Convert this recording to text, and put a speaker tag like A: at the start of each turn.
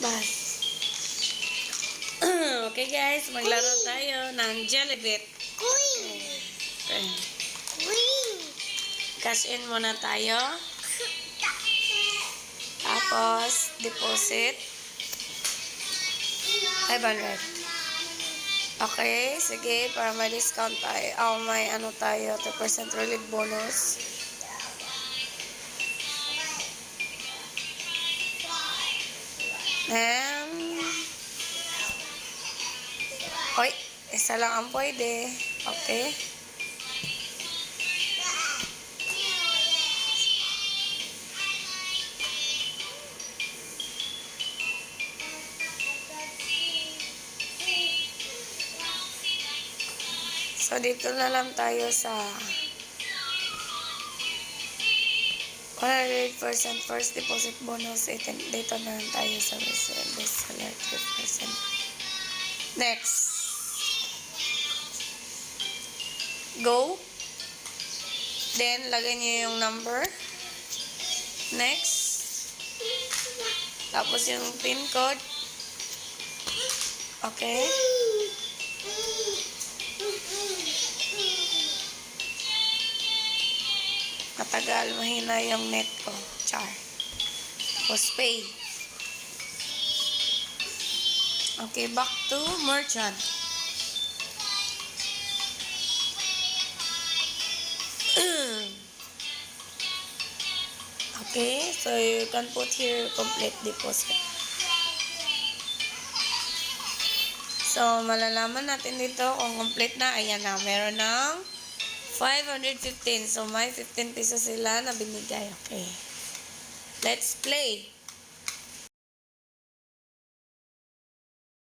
A: Bas. okay guys, maglaro tayo ng Jellybit.
B: Queen.
A: Okay.
B: Queen.
A: Cash in muna tayo. Tapos, deposit. 500. Okay, sige, para may discount tayo. Oh, may ano tayo, 2% relief bonus. And, Oy, isa lang ang pwede. Okay. So, dito na lang tayo sa 100% first deposit bonus. Ito, dito na lang tayo sa best best seller 3%. Next. Go. Then, lagay niyo yung number. Next. Tapos yung pin code. Okay. Matagal, mahina yung net ko. Char. Tapos pay. Okay, back to merchant. okay, so you can put here complete deposit. So, malalaman natin dito kung complete na. Ayan na, meron ng 515. So, may 15 pesos sila na binigay. Okay. Let's play.